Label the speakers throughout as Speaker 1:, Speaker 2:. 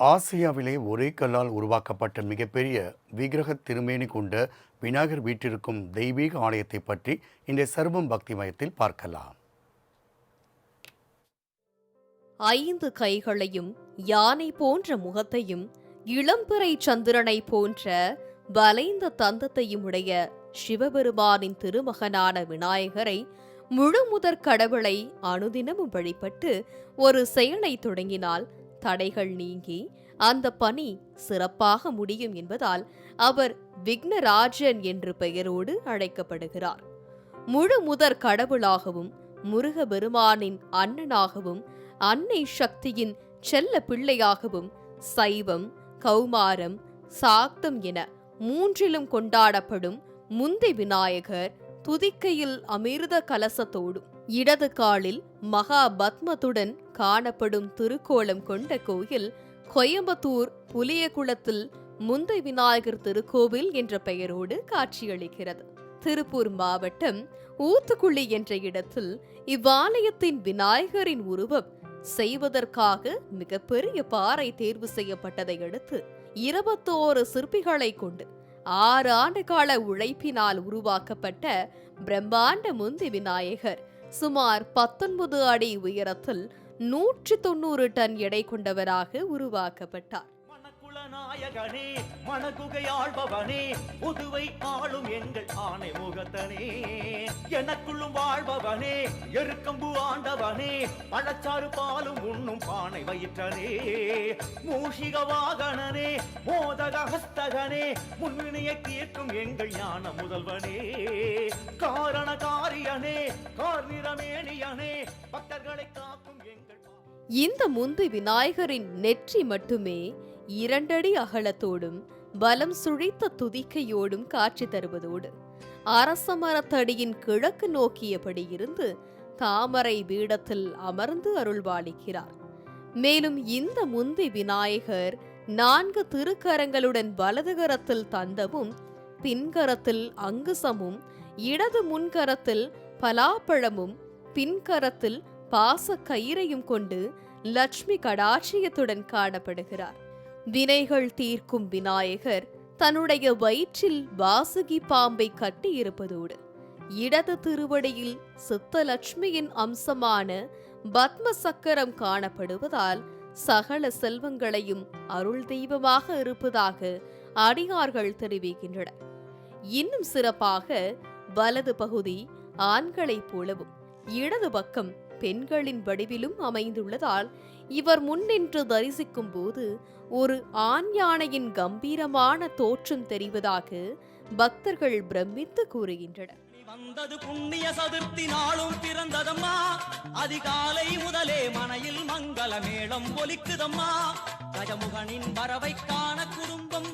Speaker 1: ஆசியாவிலே ஒரே கல்லால் உருவாக்கப்பட்ட மிகப்பெரிய விக்கிரக திருமேனி கொண்ட விநாயகர் வீட்டிற்கும் தெய்வீக ஆலயத்தை பற்றி இந்த சர்வம் பக்தி மயத்தில் பார்க்கலாம்.
Speaker 2: ஐந்து கைகளையும் யானை போன்ற முகத்தையும் இளம்பிறை சந்திரனை போன்ற வளைந்த தந்தத்தையும் உடைய சிவபெருமானின் திருமகனான விநாயகரை முழுமுதற் கடவுளை அனுதினமும் வழிபட்டு ஒரு செயலை தொடங்கினால் தடைகள் நீங்கி அந்த பணி சிறப்பாக முடியும் என்பதால் அவர் விக்னராஜன் என்று பெயரோடு அழைக்கப்படுகிறார். முழு முதற் கடவுளாகவும் முருக பெருமானின் அண்ணனாகவும் அன்னை சக்தியின் செல்ல பிள்ளையாகவும் சைவம் கௌமாரம் சாக்தம் என மூன்றிலும் கொண்டாடப்படும் முந்தி விநாயகர் துதிக்கையில் அமிர்த கலசத்தோடும் இடது காலில் மகா பத்மத்துடன் காணப்படும் திருக்கோலம் கொண்ட கோயில் கோயம்புத்தூர் புலியகுளத்தில் முந்தை விநாயகர் திருக்கோவில் என்ற பெயரோடு காட்சியளிக்கிறது. திருப்பூர் மாவட்டம் ஊத்துக்குழி என்ற இடத்தில் இவ்வாலயத்தின் விநாயகரின் உருவம் செய்வதற்காக மிகப்பெரிய பாறை தேர்வு செய்யப்பட்டதை அடுத்து இருபத்தோரு சிற்பிகளை கொண்டு ஆறு ஆண்டு கால உழைப்பினால் உருவாக்கப்பட்ட பிரம்மாண்ட முந்தி விநாயகர் சுமார் பத்தொன்பது அடி உயரத்தில் நூற்றி தொண்ணூறு டன் எடை கொண்டவராக உருவாக்கப்பட்டார்.
Speaker 3: மணக்குள நாயகனே மணகுகையாழ்பவனே புதுவை ஆளும் எங்கள் ஆணை முகத்தனே. எனக்குள்ளும் வாழ்பவனே எருக்கம்பு ஆண்டவனே பழச்சாறு பாலும் உண்ணும் பானை வயிற்றனே. மூஷிக வாகனனே மோதக ஹஸ்தகனே முன்வினையை தீர்க்கும் எங்கள் ஞான முதல்வனே. காரண காரியனே கார்நிறமேனியனே பக்தர்களை காக்கும் எங்கள்
Speaker 2: இந்த முந்தி விநாயகரின் நெற்றி மட்டுமே இரண்டடி அகலத்தோடும் பலம் சுழித்த துதிக்கையோடும் காட்சி தருவதோடு அரச மரத்தடியின் கிழக்கு நோக்கியபடி இருந்து தாமரை பீடத்தில் அமர்ந்து அருள்பாலிக்கிறார் மேலும் இந்த முந்தி விநாயகர் நான்கு திருக்கரங்களுடன் வலது கரத்தில் தந்தமும் பின்கரத்தில் அங்குசமும் இடது முன்கரத்தில் பலாப்பழமும் பின்கரத்தில் பாச கயிறையும் கொண்டு லட்சுமி கடாட்சியத்துடன் காணப்படுகிறார். வினைகள் தீர்க்கும் விநாயகர் தன்னுடைய வயிற்றில் வாசுகி பாம்பை கட்டியிருப்பதோடு இடது திருவடியில் சித்தலட்சுமியின் அம்சமான பத்ம சக்கரம் காணப்படுவதால் சகல செல்வங்களையும் அருள் தெய்வமாக இருப்பதாக அடியார்கள் தெரிவிக்கின்றனர். இன்னும் சிறப்பாக வலது பகுதி ஆண்களைப் போலவும் இடது பக்கம் பெண்களின் வடிவிலும் அமைந்துள்ளதால் இவர் முன்னின்று தரிசிக்கும் போது ஒரு ஆண் யானையின் கம்பீரமான தோற்றம் தெரிவதாக பக்தர்கள் பிரமித்து கூறுகின்றனர்.
Speaker 3: வந்தது புண்ணிய சதுர்த்தி நாளும் பிறந்ததம்மா. அதிகாலை முதலே மனையில் மங்கள மேளம் ஒலிக்குதம்மா. கஜமுகனின் வரவை காண குடும்பம்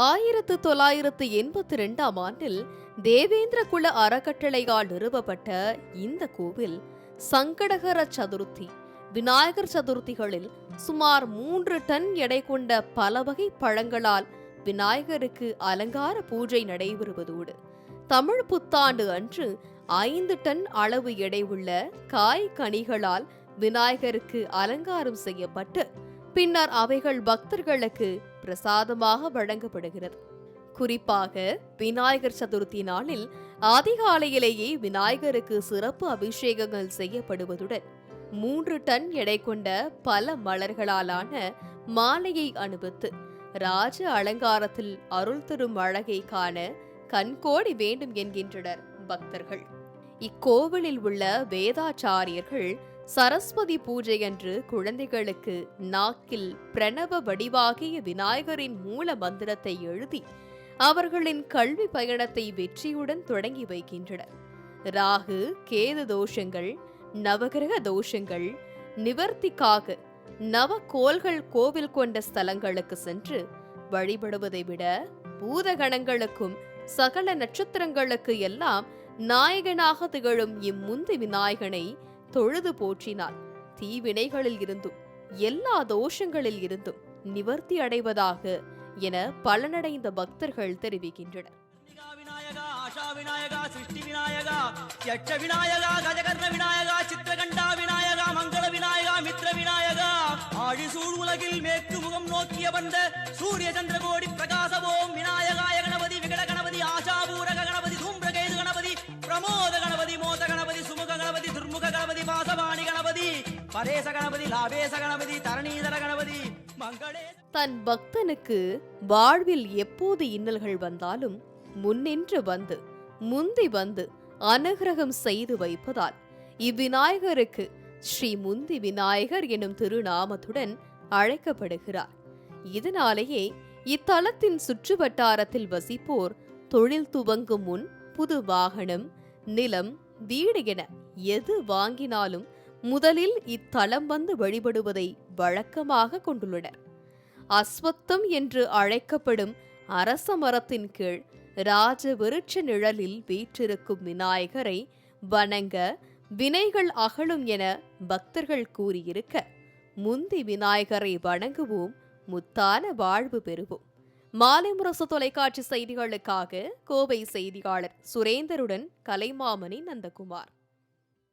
Speaker 2: ஆயிரத்து தொள்ளாயிரத்து எண்பத்தி ரெண்டாம் ஆண்டில் தேவேந்திர குல அறக்கட்டளையால் நிறுவப்பட்ட இந்த கோவில் சங்கடகர சதுர்த்தி விநாயகர் சதுர்த்திகளில் சுமார் மூன்று டன் எடை கொண்ட பல வகை பழங்களால் விநாயகருக்கு அலங்கார பூஜை நடைபெறுவதோடு தமிழ் புத்தாண்டு அன்று ஐந்து டன் அளவு எடை உள்ள காய் கனிகளால் விநாயகருக்கு அலங்காரம் செய்யப்பட்டு பின்னர் அவைகள் பக்தர்களுக்கு பிரசாதமாக வழங்கப்படுகிறது. குறிப்பாக விநாயகர் சதுர்த்தி நாளில் அதிகாலையிலேயே விநாயகருக்கு சிறப்பு அபிஷேகங்கள் செய்யப்படுவதுடன் மூன்று டன் எடை கொண்ட பல மலர்களாலான மாலையை அனுபவித்து ராஜ அலங்காரத்தில் அருள் தரும் அழகை காண கண்கோடி வேண்டும் என்கின்றனர் பக்தர்கள். இக்கோவிலில் உள்ள வேதாச்சாரியர்கள் சரஸ்வதி பூஜையன்று குழந்தைகளுக்கு நாக்கில் பிரணவ வடிவாகிய விநாயகரின் மூல மந்திரத்தை எழுதி அவர்களின் கல்வி பயணத்தை வெற்றியுடன் தொடங்கி வைக்கின்றனர். ராகு கேது தோஷங்கள் நவகிரக தோஷங்கள் நிவர்த்திக்காக நவகோள்கள் கோவில் கொண்ட ஸ்தலங்களுக்கு சென்று வழிபடுவதை விட பூதகணங்களுக்கும் சகல நட்சத்திரங்களுக்கு எல்லாம் நாயகனாக திகழும் இம்முந்தி விநாயகனை தொழுது போற்றினார். தீவினைகளில் இருந்தும் எல்லா தோஷங்களில் இருந்தும் நிவர்த்தி அடைவதாக என பலனடைந்த பக்தர்கள் தெரிவிக்கின்றனர்.
Speaker 3: விநாயகா ஆஷா விநாயகா சிருஷ்டி விநாயகா யட்ச விநாயகா கஜகர்ண விநாயகா சித்திரகண்டா விநாயகா மங்கள விநாயகா மித்ர விநாயகா ஆழி சூழ் உலகில் மேற்கு முகம் நோக்கிய வந்த சூரிய சந்திரகோடி பிரகாச பரேச கணபதி லாபேச கணபதி தரணீதர கணபதி மங்களே
Speaker 2: தன் பக்தனுக்கு வாழ்வில் எப்போது இன்னல்கள் வந்தாலும் முன்னின்று வந்து முந்தி வந்து அனுகிரகம் செய்து வைப்பதால் இவ்விநாயகருக்கு ஸ்ரீ முந்தி விநாயகர் எனும் திருநாமத்துடன் அழைக்கப்படுகிறார். இதனாலேயே இத்தலத்தின் சுற்றுவட்டாரத்தில் வசிப்போர் தொழில் துவங்கும் முன் புது வாகனம் நிலம் வீடு என எது வாங்கினாலும் முதலில் இத்தலம் வந்து வழிபடுவதை வழக்கமாக கொண்டுள்ளனர். அஸ்வத்தம் என்று அழைக்கப்படும் அரச மரத்தின் கீழ் ராஜ விருட்ச நிழலில் வீற்றிருக்கும் விநாயகரை வணங்க வினைகள் அகலும் என பக்தர்கள் கூறியிருக்க முந்தி விநாயகரை வணங்குவோம் முத்தான வாழ்வு பெறுவோம். மாலை முரசு தொலைக்காட்சி செய்திகளுக்காக கோவை செய்தியாளர் சுரேந்தருடன் கலைமாமணி நந்தகுமார்.